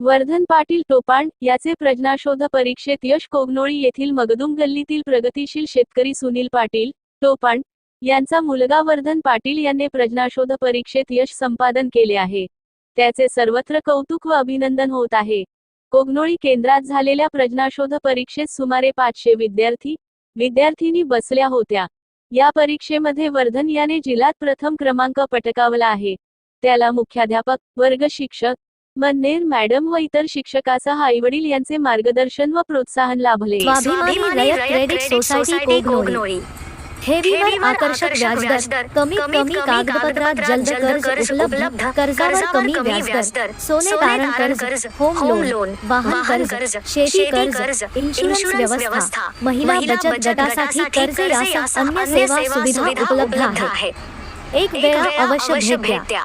वर्धन पाटील टोपांड याचे प्रज्ञाशोध परीक्षेत यश कोगनोळी येथील मगदुम गल्लीतील प्रगतीशील शेतकरी सुनील पाटील टोपांड यांचा मुलगा वर्धन पाटील यांनी प्रज्ञाशोध परीक्षेत यश संपादन केले आहे. त्याचे सर्वत्र कौतुक व अभिनंदन होत आहे. कोगनोळी केंद्रात झालेल्या प्रज्ञाशोध परीक्षेत सुमारे पाचशे विद्यार्थी विद्यार्थिनी बसल्या होत्या. या परीक्षेमध्ये वर्धन याने जिल्ह्यात प्रथम क्रमांक पटकावला आहे. त्याला मुख्याध्यापक वर्ग शिक्षक मन्नेर मॅडम व इतर शिक्षकासह आईवडील यांचे मार्गदर्शन व प्रोत्साहन लाभले. स्वाभिमानी रयत क्रेडिट सोसायटी कोगनोळी. ठेवीवर आकर्षक व्याजदर. कमीत कमी कागदपत्रात जलद कर्ज उपलब्ध. कर्जावर कमी व्याजदर. सोने तारण कर्ज होम लोन वाहन कर्ज शेती कर्ज इन्शुरन्स व्यवस्था. महिला बचत गटासाठी कर्ज यासह अन्य सेवा सुविधा उपलब्ध आहे. एक वेळा अवश्य भेट द्या.